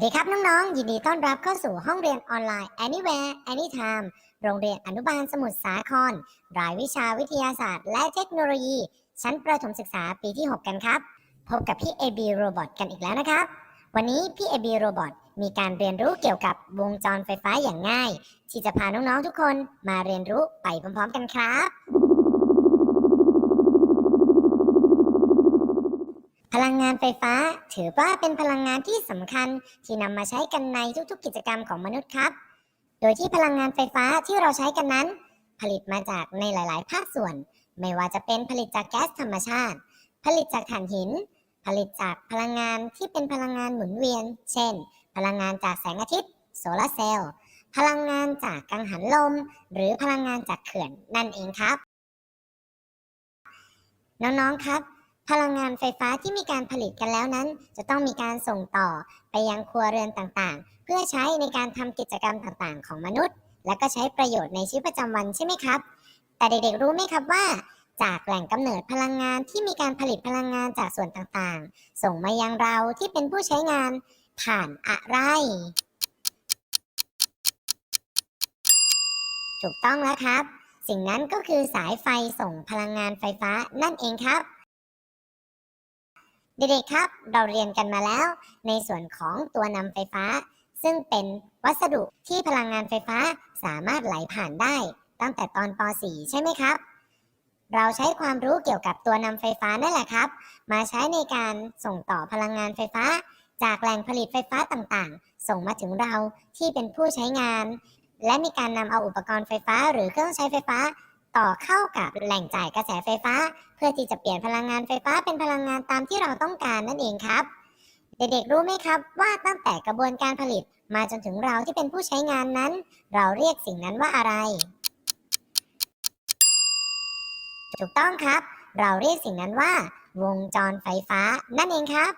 สวัสดีครับน้องๆ ยินดีต้อนรับเข้าสู่ห้องเรียนออนไลน์ Anywhere Anytime โรงเรียนอนุบาลสมุทรสาคร รายวิชาวิทยาศาสตร์ และเทคโนโลยี ชั้นประถมศึกษาปีที่ 6 กันครับ พบกับพี่ AB Robot กันอีกแล้วนะครับ วันนี้พี่ AB Robot มีการเรียนรู้เกี่ยวกับวงจรไฟฟ้าอย่างง่าย ที่จะพาน้องๆทุกคนมาเรียนรู้ไปพร้อมๆ กันครับ พลังงานไฟฟ้าถือว่าเป็นพลังงานที่สำคัญที่นำมาใช้กันในทุกๆ กิจกรรมของมนุษย์ครับ โดยที่พลังงานไฟฟ้าที่เราใช้กันนั้น ผลิตมาจากในหลาย ๆ ภาคส่วน ไม่ว่าจะเป็นผลิตจากแก๊สธรรมชาติ ผลิตจากถ่านหิน ผลิตจากพลังงานที่เป็นพลังงานหมุนเวียน เช่น พลังงานจากแสงอาทิตย์ โซลาร์เซลล์ พลังงานจากกังหันลม หรือพลังงานจากเขื่อนนั่นเองครับ น้อง ๆ ครับ พลังงานไฟฟ้าที่มีการผลิตกันแล้วนั้น จะต้องมีการส่งต่อไปยังครัวเรือนต่างๆ เพื่อใช้ในการทำกิจกรรมต่างๆ ของมนุษย์ และก็ใช้ประโยชน์ในชีวิตประจำวันใช่ไหมครับ แต่เด็กๆรู้ไหมครับว่า จากแหล่งกำเนิดพลังงานที่มีการผลิตพลังงานจากส่วนต่างๆ ส่งมายังเราที่เป็นผู้ใช้งานผ่านอะไร ถูกต้องแล้วครับ สิ่งนั้นก็คือสายไฟส่งพลังงานไฟฟ้านั่นเองครับ เด็กๆครับ เราเรียนกันมาแล้ว ในส่วนของตัวนำไฟฟ้า ซึ่งเป็นวัสดุที่พลังงานไฟฟ้าสามารถไหลผ่านได้ ตั้งแต่ตอนป .4 ใช่ไหมครับ เราใช้ความรู้เกี่ยวกับตัวนำไฟฟ้านั่นแหละครับ มาใช้ในการส่งต่อพลังงานไฟฟ้า จากแหล่งผลิตไฟฟ้าต่างๆ ส่งมาถึงเราที่เป็นผู้ใช้งาน และมีการนำเอาอุปกรณ์ไฟฟ้าหรือเครื่องใช้ไฟฟ้า ต่อเข้ากับแหล่งจ่ายกระแสไฟฟ้า เพื่อที่จะเปลี่ยนพลังงานไฟฟ้าเป็นพลังงานตามที่เราต้องการนั่นเองครับ เด็กๆรู้ไหมครับว่าตั้งแต่กระบวนการผลิตมาจนถึงเราที่เป็นผู้ใช้งานนั้น เราเรียกสิ่งนั้นว่าอะไร ถูกต้องครับ เราเรียกสิ่งนั้นว่า วงจรไฟฟ้านั่นเองครับ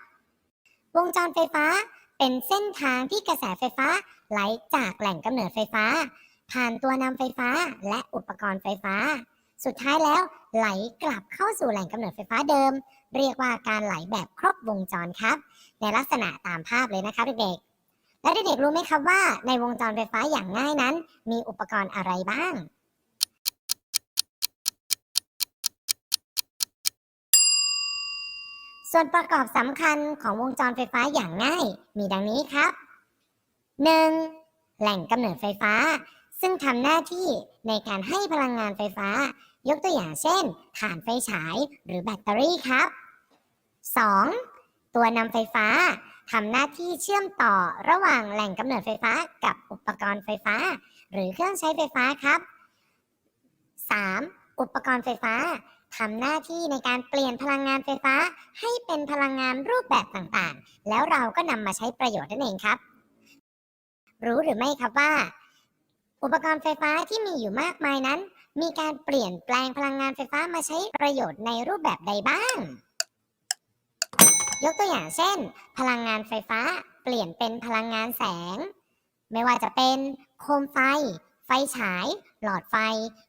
วงจรไฟฟ้าเป็นเส้นทางที่กระแสไฟฟ้าไหลจากแหล่งกำเนิดไฟฟ้า ผ่านตัวนำไฟฟ้าและอุปกรณ์ไฟฟ้า สุดท้ายแล้วไหลกลับเข้าสู่แหล่งกำเนิดไฟฟ้าเดิม เรียกว่าการไหลแบบครบวงจรครับ ในลักษณะตามภาพเลยนะครับเด็กๆและเด็กๆรู้ไหมครับว่า ในวงจรไฟฟ้าอย่างง่ายนั้น มีอุปกรณ์อะไรบ้างส่วนประกอบสำคัญของวงจรไฟฟ้าอย่างง่าย มีดังนี้ครับ 1. แหล่งกำเนิดไฟฟ้า ซึ่งทำหน้าที่ในการให้พลังงานไฟฟ้า ยกตัวอย่างเช่น ถ่านไฟฉายหรือแบตเตอรี่ครับ 2. ตัวนำไฟฟ้าทำหน้าที่เชื่อมต่อระหว่างแหล่งกำเนิดไฟฟ้ากับอุปกรณ์ไฟฟ้า หรือเครื่องใช้ไฟฟ้าครับ 3. อุปกรณ์ไฟฟ้าทำหน้าที่ในการเปลี่ยนพลังงานไฟฟ้า ให้เป็นพลังงานรูปแบบต่างๆ แล้วเราก็นำมาใช้ประโยชน์นั่นเองครับ รู้หรือไม่ครับว่า อุปกรณ์ไฟฟ้าที่มีอยู่มากมายนั้น มีการเปลี่ยนแปลงพลังงานไฟฟ้ามาใช้ประโยชน์ในรูปแบบใดบ้าง ยกตัวอย่างเช่น พลังงานไฟฟ้าเปลี่ยนเป็นพลังงานแสง ไม่ว่าจะเป็นโคมไฟ ไฟฉาย หลอดไฟ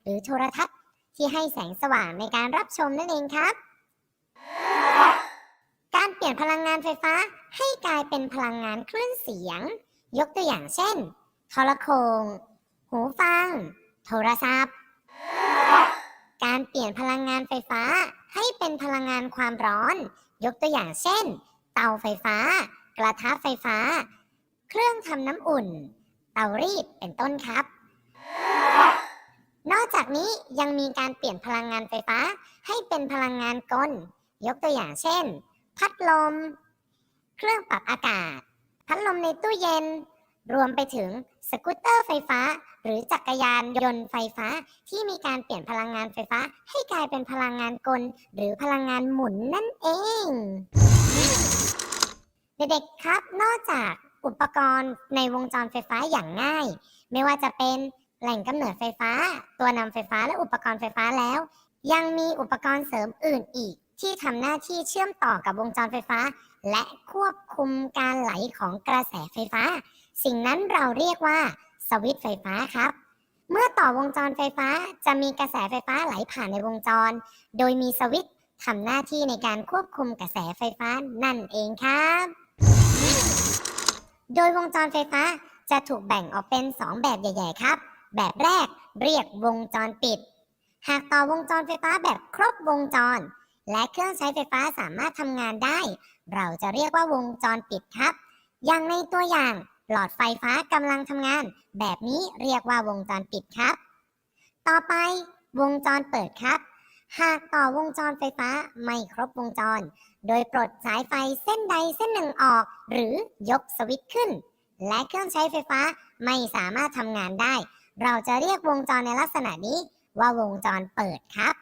หรือโทรทัศน์ที่ให้แสงสว่างในการรับชมนั่นเองครับ การเปลี่ยนพลังงานไฟฟ้าให้กลายเป็นพลังงานคลื่นเสียง ยกตัวอย่างเช่นทรโขง หูฟัง โทรศัพท์ การเปลี่ยนพลังงานไฟฟ้าให้เป็นพลังงานความร้อน ยกตัวอย่างเช่น เตาไฟฟ้า กระทะไฟฟ้า เครื่องทำน้ำอุ่น เตารีดเป็นต้นครับ นอกจากนี้ยังมีการเปลี่ยนพลังงานไฟฟ้าให้เป็นพลังงานกล ยกตัวอย่างเช่น พัดลม เครื่องปรับอากาศ พัดลมในตู้เย็น รวมไปถึง สกูตเตอร์ไฟฟ้า หรือจักรยานยนต์ไฟฟ้า ที่มีการเปลี่ยนพลังงานไฟฟ้า ให้กลายเป็นพลังงานกล หรือพลังงานหมุนนั่นเอง เด็กๆครับ นอกจากอุปกรณ์ในวงจรไฟฟ้าอย่างง่าย ไม่ว่าจะเป็นแหล่งกำเนิดไฟฟ้า ตัวนำไฟฟ้าและอุปกรณ์ไฟฟ้าแล้ว ยังมีอุปกรณ์เสริมอื่นอีก ที่ทำหน้าที่เชื่อมต่อกับวงจรไฟฟ้า และควบคุมการไหลของกระแสไฟฟ้า สิ่งนั้นเราเรียกว่าสวิตไฟฟ้าครับ เมื่อต่อวงจรไฟฟ้าจะมีกระแสไฟฟ้าไหลผ่านในวงจร โดยมีสวิตทำหน้าที่ในการควบคุมกระแสไฟฟ้านั่นเองครับ โดยวงจรไฟฟ้าจะถูกแบ่งออกเป็น 2 แบบใหญ่ ๆ ครับ แบบแรกเรียกวงจรปิด หากต่อวงจรไฟฟ้าแบบครบวงจร และเครื่องใช้ไฟฟ้าสามารถทำงานได้ เราจะเรียกว่าวงจรปิดครับ อย่างในตัวอย่าง หลอดไฟฟ้ากำลังทำงาน แบบนี้เรียกว่าวงจรปิดครับ ต่อไปวงจรเปิดครับ หากต่อวงจรไฟฟ้าไม่ครบวงจร โดยปลดสายไฟเส้นใดเส้นหนึ่งออก หรือยกสวิตช์ขึ้น และเครื่องใช้ไฟฟ้าไม่สามารถทำงานได้ เราจะเรียกวงจรในลักษณะนี้ว่าวงจรเปิดครับ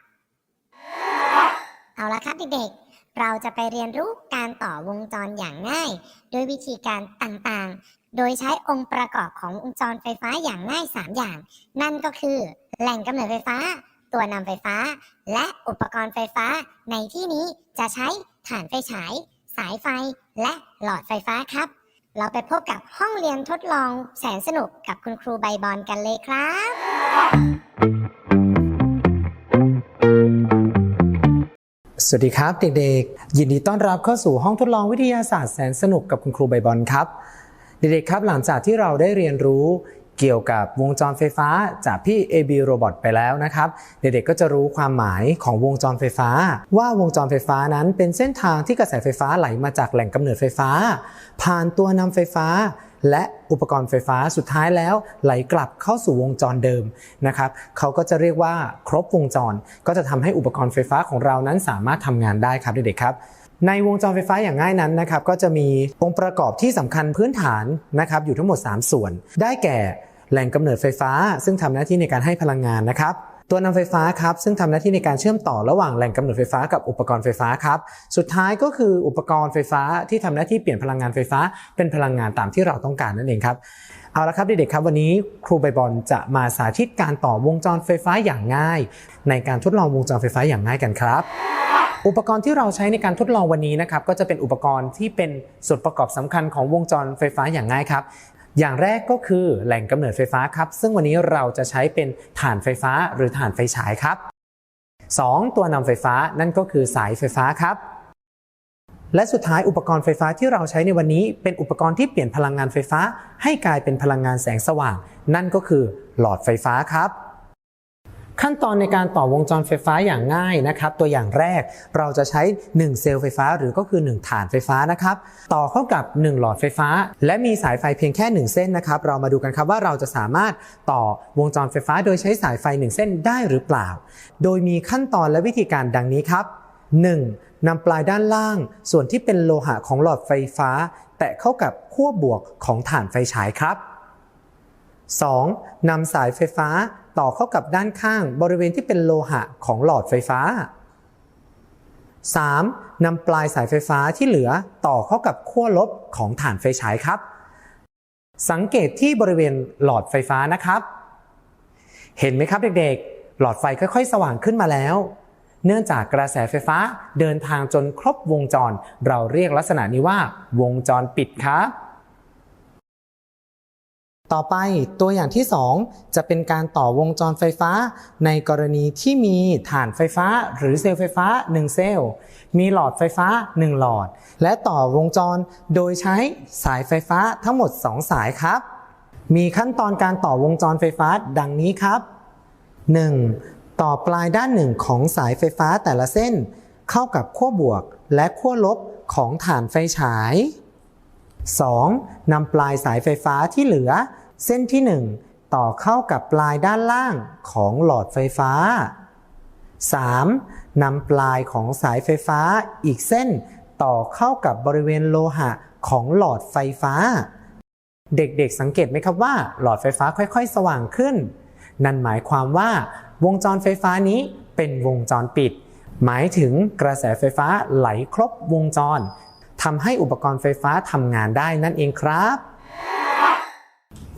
เอาละครับเด็กๆ เราจะไปเรียนรู้การต่อวงจรอย่างง่าย โดยวิธีการต่างๆ โดยใช้องค์ประกอบของวงจรไฟฟ้าอย่างง่าย 3 อย่าง นั่นก็คือ แหล่งกำเนิดไฟฟ้า ตัวนำไฟฟ้า และอุปกรณ์ไฟฟ้า ในที่นี้จะใช้ถ่านไฟฉาย สายไฟ และหลอดไฟฟ้าครับ เราไปพบกับห้องเรียนทดลองแสนสนุกกับคุณครูใบบอลกันเลยครับ สวัสดีครับเด็กๆ ยินดีต้อนรับเข้าสู่ห้องทดลองวิทยาศาสตร์แสนสนุกกับคุณครูใบบอลครับ เด็กๆครับหลังจากที่เราได้เรียนรู้เกี่ยวกับวงจรไฟฟ้าจากพี่ AB Robot ไปแล้วนะครับ เด็กๆก็จะรู้ความหมายของวงจรไฟฟ้า ว่าวงจรไฟฟ้านั้นเป็นเส้นทางที่กระแสไฟฟ้าไหลมาจากแหล่งกำเนิดไฟฟ้า ผ่านตัวนำไฟฟ้า และอุปกรณ์ไฟฟ้าสุดท้ายแล้วไหลกลับเข้าสู่วงจรเดิมนะครับเขาก็จะเรียกว่าครบวงจร ก็จะทำให้อุปกรณ์ไฟฟ้าของเรานั้นสามารถทำงานได้ครับเด็กๆครับในวงจรไฟฟ้าอย่างง่ายนั้นนะครับก็จะมีองค์ประกอบที่สำคัญพื้นฐานนะครับอยู่ทั้งหมด 3 ส่วน ได้แก่แหล่งกำเนิดไฟฟ้า ซึ่งทำหน้าที่ในการให้พลังงานนะครับ ตัวนำไฟฟ้าครับซึ่งทำหน้าที่ในการเชื่อมต่อระหว่างแหล่งกำเนิดไฟฟ้ากับอุปกรณ์ไฟฟ้าครับสุดท้ายก็คืออุปกรณ์ไฟฟ้าที่ทำหน้าที่เปลี่ยนพลังงานไฟฟ้า เป็นพลังงานตามที่เราต้องการนั่นเองครับเอาละครับเด็กๆครับวันนี้ครูใบบอลจะมาสาธิตการต่อวงจรไฟฟ้าอย่างง่าย ในการทดลองวงจรไฟฟ้าอย่างง่ายกันครับอุปกรณ์ที่เราใช้ในการทดลองวันนี้นะครับก็จะเป็นอุปกรณ์ที่เป็นส่วนประกอบสำคัญของวงจรไฟฟ้าอย่างง่ายครับ อย่างแรกก็คือแหล่งกำเนิดไฟฟ้าครับ ซึ่งวันนี้เราจะใช้เป็นถ่านไฟฟ้าหรือถ่านไฟฉายครับ 2. ตัวนำไฟฟ้านั่นก็คือสายไฟฟ้าครับ และสุดท้ายอุปกรณ์ไฟฟ้าที่เราใช้ในวันนี้ เป็นอุปกรณ์ที่เปลี่ยนพลังงานไฟฟ้า ให้กลายเป็นพลังงานแสงสว่าง นั่นก็คือหลอดไฟฟ้าครับ ขั้นตอนในการต่อวงจรไฟฟ้าอย่างง่ายนะครับ ตัวอย่างแรกเราจะใช้ 1 เซลล์ไฟฟ้าหรือก็คือ 1 ฐานไฟฟ้านะครับ ต่อเข้ากับ 1 หลอดไฟฟ้า และมีสายไฟเพียงแค่ 1 เส้นนะครับ เรามาดูกันครับว่าเราจะสามารถต่อวงจรไฟฟ้าโดยใช้สายไฟ 1 เส้นได้หรือเปล่า โดยมีขั้นตอนและวิธีการดังนี้ครับ 1. นำปลายด้านล่าง ส่วนที่เป็นโลหะของหลอดไฟฟ้า แตะเข้ากับขั้วบวกของฐานไฟฉายครับ 2. นำสายไฟฟ้า ต่อเข้ากับด้านข้างบริเวณที่เป็นโลหะของหลอดไฟฟ้า 3. นำปลายสายไฟฟ้าที่เหลือต่อเข้ากับขั้วลบของฐานไฟฉายครับ สังเกตที่บริเวณหลอดไฟฟ้านะครับ เห็นไหมครับเด็กๆ หลอดไฟค่อยๆ สว่างขึ้นมาแล้ว เนื่องจากกระแสไฟฟ้าเดินทางจนครบวงจร เราเรียกลักษณะนี้ว่า วงจรปิดครับ ต่อไปตัวอย่างที่ 2 จะเป็นการต่อวงจรไฟฟ้า ในกรณีที่มีฐานไฟฟ้า หรือเซลล์ไฟฟ้า 1 เซลล์ มีหลอดไฟฟ้า 1 หลอด และต่อวงจรโดยใช้สายไฟฟ้าทั้งหมด 2 สายครับ มีขั้นตอนการต่อวงจรไฟฟ้าดังนี้ครับ 1. ต่อปลายด้านหนึ่งของสายไฟฟ้าแต่ละเส้น เข้ากับขั้วบวกและขั้วลบของฐานไฟฉาย 2. นำปลายสายไฟฟ้าที่เหลือ เส้นที่ 1 ต่อเข้ากับปลายด้านล่างของหลอดไฟฟ้า 3. นำปลายของสายไฟฟ้าอีกเส้นต่อเข้ากับบริเวณโลหะของหลอดไฟฟ้า เด็กๆสังเกตไหมครับว่า หลอดไฟฟ้าค่อยๆ สว่างขึ้น นั่นหมายความว่า วงจรไฟฟ้านี้เป็นวงจรปิด หมายถึงกระแสไฟฟ้าไหลครบวงจรทำให้อุปกรณ์ไฟฟ้าทำงานได้นั่นเองครับ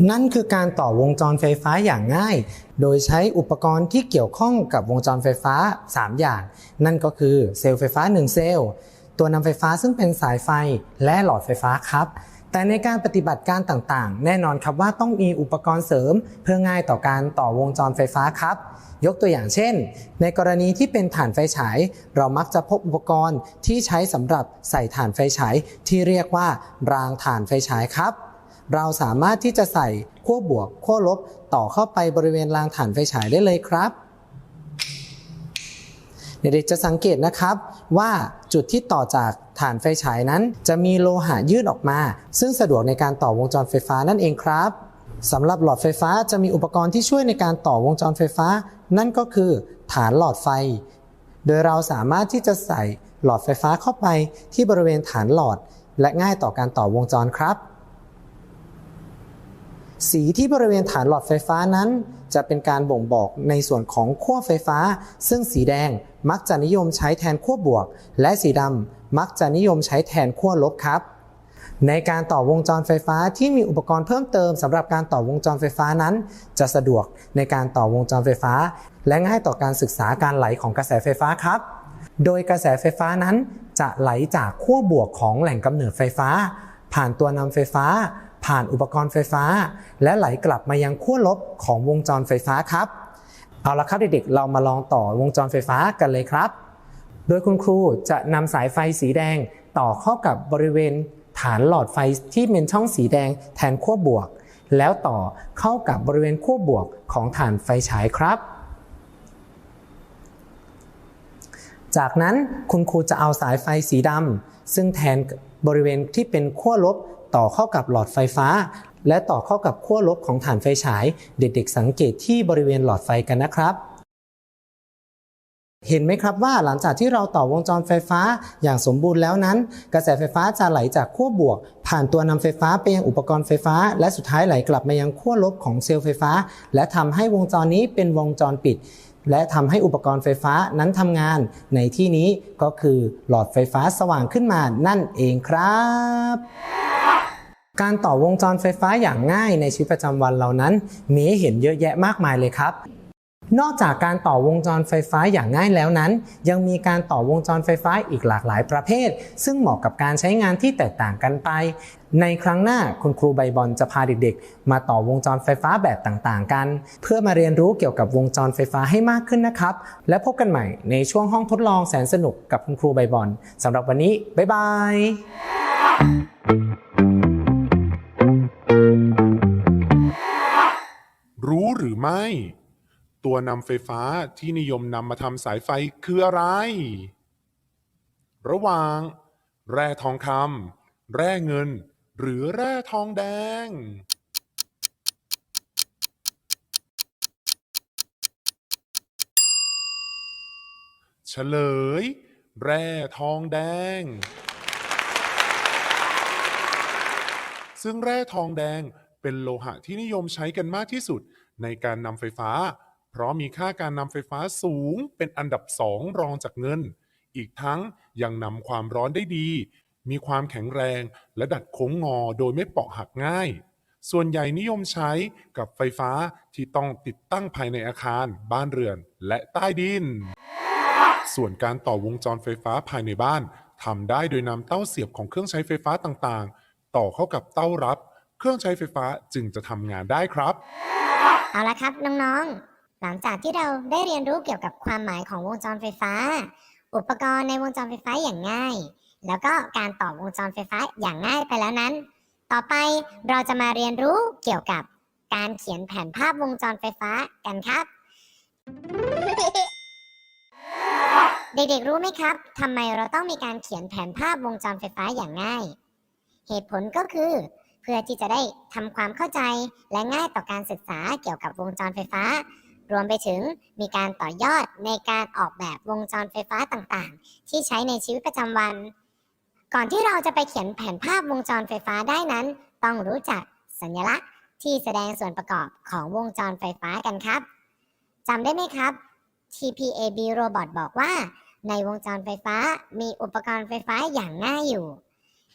นั่นคือการต่อวงจรไฟฟ้าอย่างง่าย โดยใช้อุปกรณ์ที่เกี่ยวข้องกับวงจรไฟฟ้า 3 อย่าง นั่นก็คือเซลล์ไฟฟ้า 1 เซลล์ ตัวนำไฟฟ้าซึ่งเป็นสายไฟและหลอดไฟฟ้าครับ แต่ในการปฏิบัติการต่างๆ แน่นอนครับว่าต้องมีอุปกรณ์เสริม เพื่อง่ายต่อการต่อวงจรไฟฟ้าครับ ยกตัวอย่างเช่น ในกรณีที่เป็นถ่านไฟฉาย เรามักจะพบอุปกรณ์ที่ใช้สำหรับใส่ถ่านไฟฉายที่เรียกว่ารางถ่านไฟฉายครับ เราสามารถที่จะใส่ขั้วบวกขั้วลบต่อเข้าไปบริเวณรางฐานไฟฉายได้เลยครับ เด็กๆจะสังเกตนะครับว่าจุดที่ต่อจากฐานไฟฉายนั้น จะมีโลหะยื่นออกมา ซึ่งสะดวกในการต่อวงจรไฟฟ้านั่นเองครับสำหรับหลอดไฟฟ้าจะมีอุปกรณ์ที่ช่วยในการต่อวงจรไฟฟ้า นั่นก็คือฐานหลอดไฟ โดยเราสามารถที่จะใส่หลอดไฟฟ้าเข้าไปที่บริเวณฐานหลอด และง่ายต่อการต่อวงจรครับ สีที่บริเวณฐานหลอดไฟฟ้านั้น จะเป็นการบ่งบอกในส่วนของขั้วไฟฟ้า ซึ่งสีแดงมักจะนิยมใช้แทนขั้วบวก และสีดำมักจะนิยมใช้แทนขั้วลบครับ ในการต่อวงจรไฟฟ้าที่มีอุปกรณ์เพิ่มเติมสำหรับการต่อวงจรไฟฟ้านั้น จะสะดวกในการต่อวงจรไฟฟ้า และง่ายต่อการศึกษาการไหลของกระแสไฟฟ้าครับ โดยกระแสไฟฟ้านั้นจะไหลจากขั้วบวกของแหล่งกำเนิดไฟฟ้า ผ่านตัวนำไฟฟ้า ผ่านอุปกรณ์ไฟฟ้า และไหลกลับมายังขั้วลบของวงจรไฟฟ้าครับ เอาละครับเด็กๆ เรามาลองต่อวงจรไฟฟ้ากันเลยครับ โดยคุณครูจะนำสายไฟสีแดงต่อเข้ากับบริเวณฐานหลอดไฟที่เป็นช่องสีแดงแทนขั้วบวก แล้วต่อเข้ากับบริเวณขั้วบวกของฐานไฟฉายครับ จากนั้นคุณครูจะเอาสายไฟสีดำซึ่งแทนบริเวณที่เป็นขั้วลบ ต่อเข้ากับหลอดไฟฟ้า และต่อเข้ากับขั้วลบของฐานไฟฉาย เด็กๆ สังเกตที่บริเวณหลอดไฟกันนะครับเห็นไหมครับว่าหลังจากที่เราต่อวงจรไฟฟ้าอย่างสมบูรณ์แล้วนั้น กระแสไฟฟ้าจะไหลจากขั้วบวก ผ่านตัวนำไฟฟ้าไปยังอุปกรณ์ไฟฟ้า และสุดท้ายไหลกลับมายังขั้วลบของเซลล์ไฟฟ้า และทำให้วงจรนี้เป็นวงจรปิด และทำให้อุปกรณ์ไฟฟ้านั้นทำงาน ในที่นี้ก็คือหลอดไฟฟ้าสว่างขึ้นมานั่นเองครับ การต่อวงจรไฟฟ้าอย่างง่ายในชีวิตประจำวันเรานั้น มีให้เห็นเยอะแยะมากมายเลยครับ นอกจากการต่อวงจรไฟฟ้าอย่างง่ายแล้วนั้น ยังมีการต่อวงจรไฟฟ้าอีกหลากหลายประเภท ซึ่งเหมาะกับการใช้งานที่แตกต่างกันไป ในครั้งหน้าคุณครูใบบอลจะพาเด็กๆ มาต่อวงจรไฟฟ้าแบบต่างๆ กัน เพื่อมาเรียนรู้เกี่ยวกับวงจรไฟฟ้าให้มากขึ้นนะครับ และพบกันใหม่ในช่วงห้องทดลองแสนสนุกกับคุณครูใบบอลสำหรับวันนี้บ๊ายบาย ตัวนำไฟฟ้าที่นิยมนำมาทำสายไฟคืออะไร ระหว่าง แร่ทองคำแร่เงิน หรือแร่ทองแดง เฉลย แร่ทองแดง ซึ่งแร่ทองแดงเป็นโลหะที่นิยมใช้กันมากที่สุด ในการนำไฟฟ้า เพราะมีค่าการนำไฟฟ้าสูงเป็นอันดับสองรองจากเงิน อีกทั้งยังนำความร้อนได้ดี มีความแข็งแรงและดัดโค้งงอโดยไม่เปราะหักง่าย ส่วนใหญ่นิยมใช้กับไฟฟ้าที่ต้องติดตั้งภายในอาคาร บ้านเรือน และใต้ดิน ส่วนการต่อวงจรไฟฟ้าภายในบ้านทำได้โดยนำเต้าเสียบของเครื่องใช้ไฟฟ้าต่างๆ ต่อเข้ากับเต้ารับ เครื่องใช้ไฟฟ้าจึงจะทำงานได้ครับ เอาละครับน้องๆ หลังจากที่เราได้เรียนรู้เกี่ยวกับความหมายของวงจรไฟฟ้า อุปกรณ์ในวงจรไฟฟ้าอย่างง่าย แล้วก็การต่อวงจรไฟฟ้าอย่างง่ายไปแล้วนั้น ต่อไปเราจะมาเรียนรู้เกี่ยวกับการเขียนแผนภาพวงจรไฟฟ้ากันครับ เด็กๆรู้ไหมครับทำไมเราต้องมีการเขียนแผนภาพวงจรไฟฟ้าอย่างง่าย เหตุผลก็คือ เพื่อที่จะได้ทำความเข้าใจและง่ายต่อการศึกษาเกี่ยวกับวงจรไฟฟ้า รวมไปถึงมีการต่อยอดในการออกแบบวงจรไฟฟ้าต่างๆ ที่ใช้ในชีวิตประจำวัน ก่อนที่เราจะไปเขียนแผนภาพวงจรไฟฟ้าได้นั้น ต้องรู้จักสัญลักษณ์ที่แสดงส่วนประกอบของวงจรไฟฟ้ากันครับจำได้ไหมครับ TPAB Robot บอกว่า ในวงจรไฟฟ้ามีอุปกรณ์ไฟฟ้าอย่างง่ายอยู่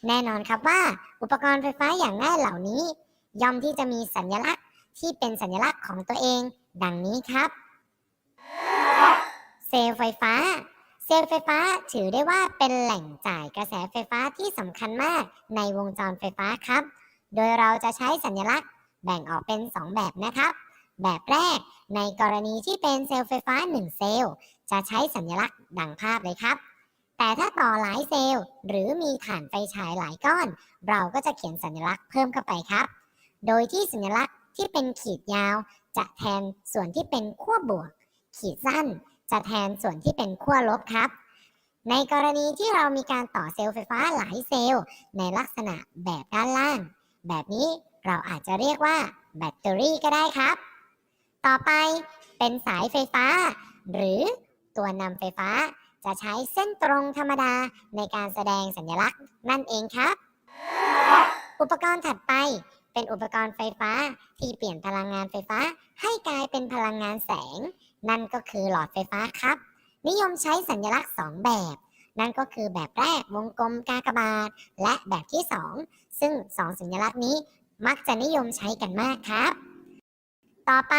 แน่นอนครับว่าอุปกรณ์ไฟฟ้าอย่างง่ายเหล่านี้ ย่อมที่จะมีสัญลักษณ์ที่เป็นสัญลักษณ์ของตัวเอง ดังนี้ครับ เซลล์ไฟฟ้า เซลล์ไฟฟ้าถือได้ว่าเป็นแหล่งจ่ายกระแสไฟฟ้าที่สำคัญมากในวงจรไฟฟ้าครับ โดยเราจะใช้สัญลักษณ์แบ่งออกเป็น 2 แบบนะครับ แบบแรกในกรณีที่เป็นเซลล์ไฟฟ้า 1 เซลล์ จะใช้สัญลักษณ์ดังภาพเลยครับ แต่ถ้าต่อหลายเซลล์หรือมีฐานไฟฉายหลายก้อน เราก็จะเขียนสัญลักษณ์เพิ่มเข้าไปครับ โดยที่สัญลักษณ์ที่เป็นขีดยาว จะแทนส่วนที่เป็นขั้วบวก ขีดสั้น จะแทนส่วนที่เป็นขั้วลบครับ ในกรณีที่เรามีการต่อเซลล์ไฟฟ้าหลายเซลล์ ในลักษณะแบบด้านล่าง แบบนี้เราอาจจะเรียกว่าแบตเตอรี่ก็ได้ครับ ต่อไปเป็นสายไฟฟ้า หรือตัวนำไฟฟ้า จะใช้เส้นตรงธรรมดาในการแสดงสัญลักษณ์นั่นเองครับ อุปกรณ์ถัดไปเป็นอุปกรณ์ไฟฟ้าที่เปลี่ยนพลังงานไฟฟ้า ให้กลายเป็นพลังงานแสง นั่นก็คือหลอดไฟฟ้าครับ นิยมใช้สัญลักษณ์ 2 แบบ นั่นก็คือแบบแรกวงกลมกากบาท และแบบที่ 2 ซึ่ง 2 สัญลักษณ์นี้มักจะนิยมใช้กันมากครับ ต่อไป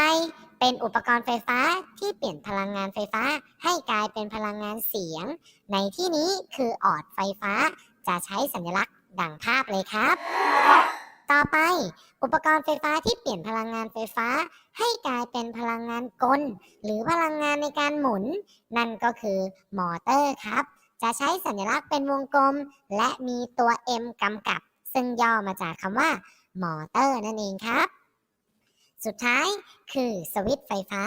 เป็นอุปกรณ์ไฟฟ้าที่เปลี่ยนพลังงานไฟฟ้า ให้กลายเป็นพลังงานเสียง ในที่นี้คือออดไฟฟ้า จะใช้สัญลักษณ์ดังภาพเลยครับ ต่อไป อุปกรณ์ไฟฟ้าที่เปลี่ยนพลังงานไฟฟ้า ให้กลายเป็นพลังงานกล หรือพลังงานในการหมุน นั่นก็คือมอเตอร์ครับ จะใช้สัญลักษณ์เป็นวงกลม และมีตัว M กำกับ ซึ่งย่อมาจากคำว่ามอเตอร์นั่นเองครับ สุดท้ายคือสวิตช์ไฟฟ้า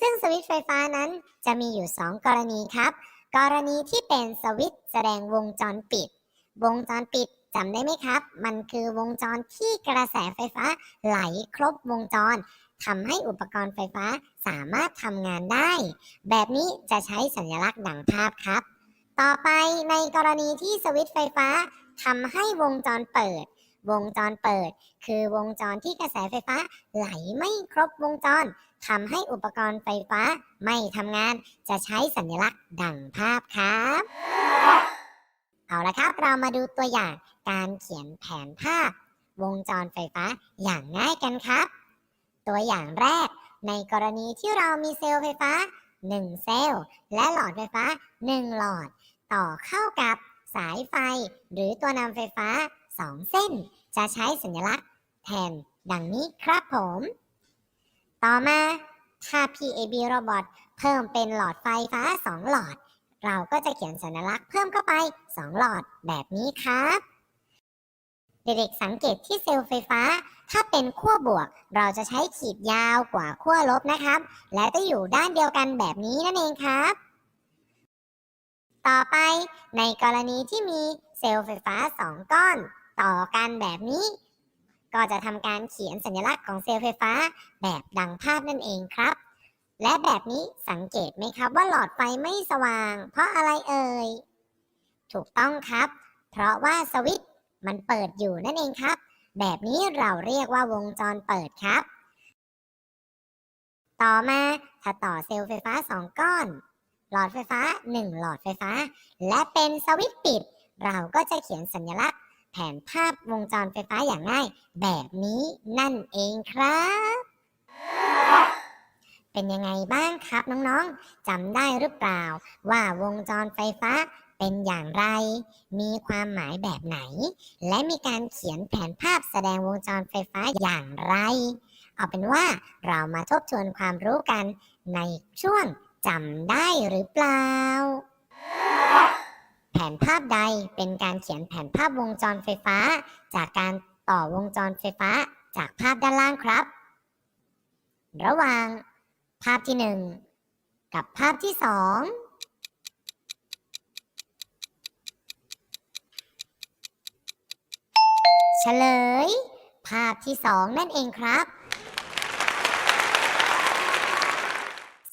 ซึ่งสวิตช์ไฟฟ้านั้นจะมีอยู่ 2 กรณีครับ กรณีที่เป็นสวิตช์แสดงวงจรปิด วงจรปิดจำได้ไหมครับ มันคือวงจรที่กระแสไฟฟ้าไหลครบวงจรทำให้อุปกรณ์ไฟฟ้าสามารถทำงานได้ แบบนี้จะใช้สัญลักษณ์ดังภาพครับ ต่อไปในกรณีที่สวิตช์ไฟฟ้าทำให้วงจรเปิด วงจรเปิด คือวงจรที่กระแสไฟฟ้าไหลไม่ครบวงจรทำให้อุปกรณ์ไฟฟ้าไม่ทำงาน จะใช้สัญลักษณ์ดังภาพครับ เอาละครับ เรามาดูตัวอย่างการเขียนแผนภาพ วงจรไฟฟ้าอย่างง่ายกันครับ ตัวอย่างแรก ในกรณีที่เรามีเซลล์ไฟฟ้า 1 เซลล์ และหลอดไฟฟ้า 1 หลอด ต่อเข้ากับสายไฟหรือตัวนำไฟฟ้า 2 เส้น จะใช้สัญลักษณ์แทนดังนี้ครับผม ต่อมาถ้า PAB Robot เพิ่มเป็นหลอดไฟฟ้า 2 หลอด เราก็จะเขียนสัญลักษณ์เพิ่มเข้าไป 2 หลอดแบบนี้ครับ เด็กๆสังเกตที่เซลล์ไฟฟ้า ถ้าเป็นขั้วบวก เราจะใช้ขีดยาวกว่าขั้วลบนะครับ และจะอยู่ด้านเดียวกันแบบนี้นั่นเองครับ ต่อไปในกรณีที่มีเซลล์ไฟฟ้า 2 ก้อน ต่อกันแบบนี้ ก็จะทำการเขียนสัญลักษณ์ของเซลล์ไฟฟ้า แบบดังภาพนั่นเองครับ และแบบนี้สังเกตไหมครับว่าหลอดไฟไม่สว่าง เพราะอะไรเอ่ย ถูกต้องครับ เพราะว่าสวิตช์มันเปิดอยู่นั่นเองครับ แบบนี้เราเรียกว่าวงจรเปิดครับ ต่อมาถ้าต่อเซลล์ไฟฟ้า 2 ก้อน หลอดไฟฟ้า 1 หลอดไฟฟ้า และเป็นสวิตช์ปิด เราก็จะเขียนสัญลักษณ์ แผนภาพวงจรไฟฟ้าอย่างง่าย แบบนี้นั่นเองครับ เป็นยังไงบ้างครับน้องๆจำได้หรือเปล่า ว่าวงจรไฟฟ้าเป็นอย่างไร มีความหมายแบบไหน และมีการเขียนแผนภาพแสดงวงจรไฟฟ้าอย่างไร เอาเป็นว่าเรามาทบทวนความรู้กันในช่วงจำได้หรือเปล่า ผนภาพใดเป็นการเขียนแผนภาพวงจรไฟฟ้า จากการต่อวงจรไฟฟ้าจากภาพด้านล่างครับ ระหว่างภาพที่หนึ่งกับภาพที่สองเฉลย ภาพที่สองนั่นเองครับ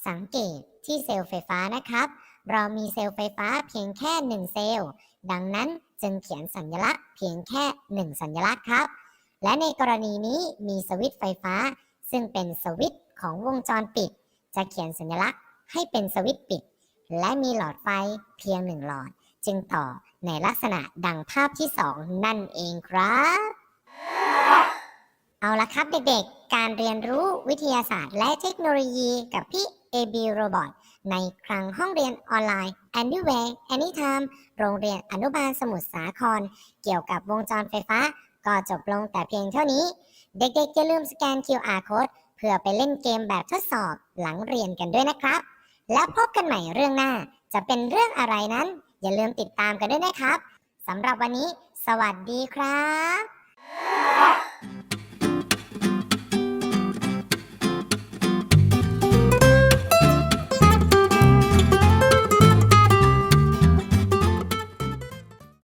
สังเกตที่เซลล์ไฟฟ้านะครับ เรามีเซลล์ไฟฟ้าเพียงแค่ 1 เซลล์ ดังนั้นจึงเขียนสัญลักษณ์เพียงแค่ 1 สัญลักษณ์ครับ และในกรณีนี้มีสวิตช์ไฟฟ้า ซึ่งเป็นสวิตช์ของวงจรปิด จะเขียนสัญลักษณ์ให้เป็นสวิตช์ปิด และมีหลอดไฟเพียงหนึ่งหลอด จึงต่อในลักษณะดังภาพที่ 2 นั่นเองครับ เอาละครับเด็กๆ การเรียนรู้วิทยาศาสตร์และเทคโนโลยีกับพี่ AB Robot ในครั้งห้องเรียนออนไลน์ Anywhere Anytime โรงเรียนอนุบาลสมุทรสาคร เกี่ยวกับวงจรไฟฟ้า ก็จบลงแต่เพียงเท่านี้ เด็กๆอย่าลืมสแกน QR code เพื่อไปเล่นเกมแบบทดสอบหลังเรียนกันด้วยนะครับ แล้วพบกันใหม่เรื่องหน้า จะเป็นเรื่องอะไรนั้น อย่าลืมติดตามกันด้วยนะครับสำหรับวันนี้ สวัสดีครับ